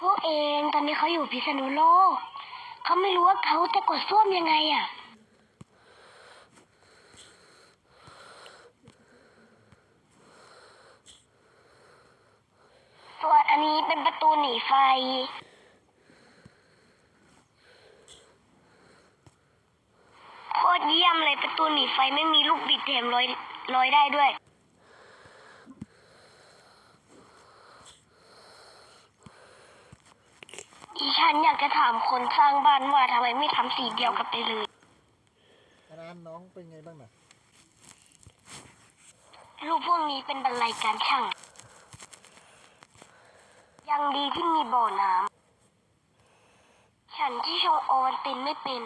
พวกเองตอนนี้เขาอยู่พิษณุโลกเขาไม่รู้ว่าเขาจะกดส้วมยังไงอะส่วนอันนี้เป็นประตูหนีไฟ โคตรเยี่ยมเลยประตูหนีไฟไม่มีลูกบิดแถมลอยลอยได้ด้วย อีฉันอยากจะถามคนสร้างบ้านว่าทำไมไม่ทำสีเดียวกันไปเลยอันนั้นน้องเป็นไงบ้างน่ะรูปพวกนี้เป็นบรรลัยการช่าง ยังดีที่มีบ่อน้ำ ฉันที่ชงโอวัลตินไม่เป็น